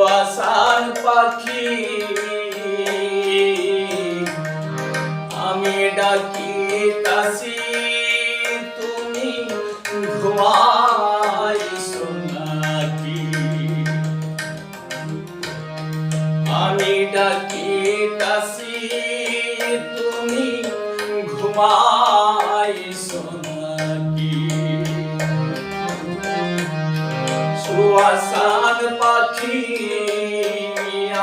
সুয়াসান পাখি। আমি ডাকি তাসি তুমি ঘুমাইছো নাকি আমি ডাকি তাসি তুমি ঘুমাইছো নাকি সুয়াসান পাখি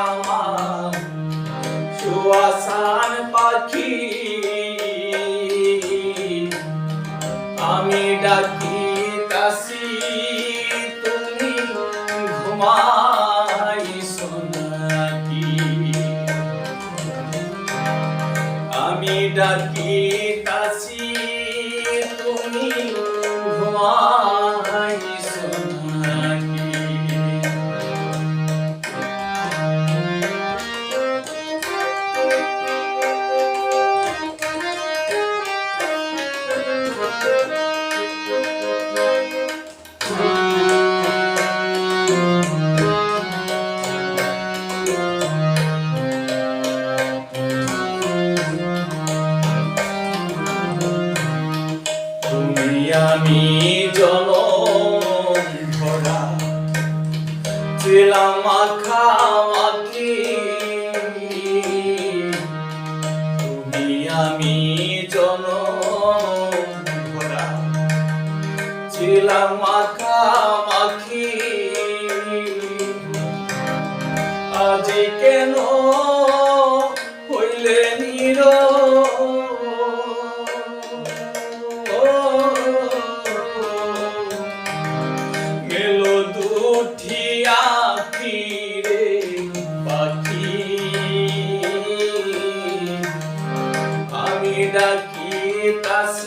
আমার সুয়াসান পাখি। আমি ডাকি কাশি তুমি ঘুমাইছো নাকি? আমি ডাকি মাখামাখি তুমি ভরা ছিলাম মাখামাখি আজ কেন ডাকি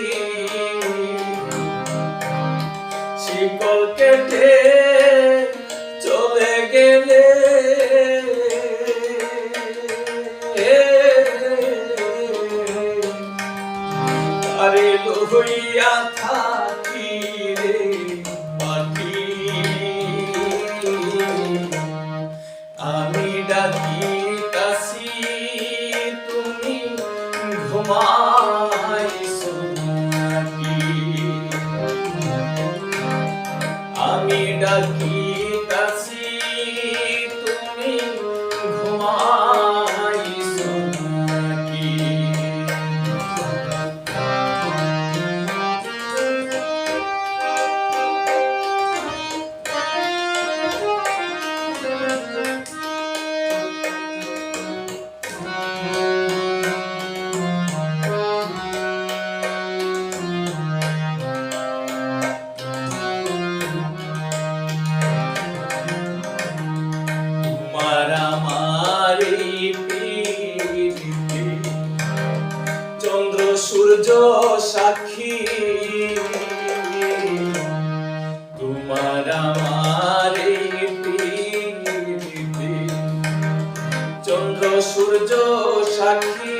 শিকল কেটে চলে গেলে। আরে লোহিয়া থাকি সূর্য সাক্ষী। তোমার আমার চন্দ্র সূর্য সাক্ষী।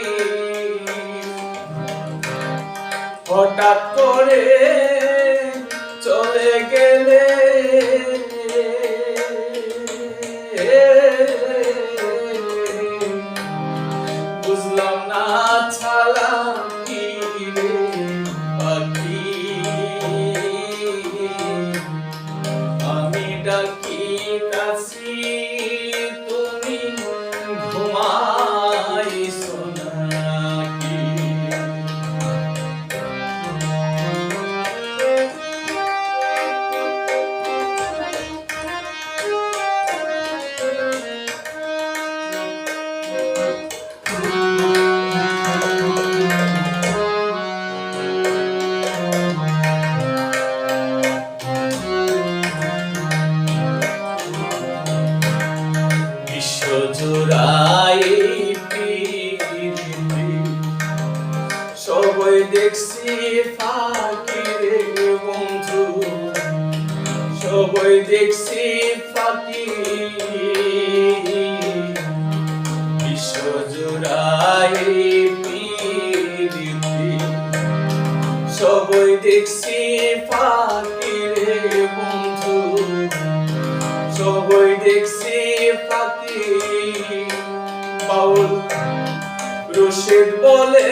হঠাৎ করে চলে গেলে বুঝলাম না ছাড়া সবাই দেখছি ফাঁকি বিশ্বজোড়ায় পৃথিবী সবাই দেখছি ফাঁকি রে বন্ধু। সবাই দেখছি ফাঁকি বাউল রশিদ বলে,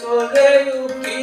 চলে উঠি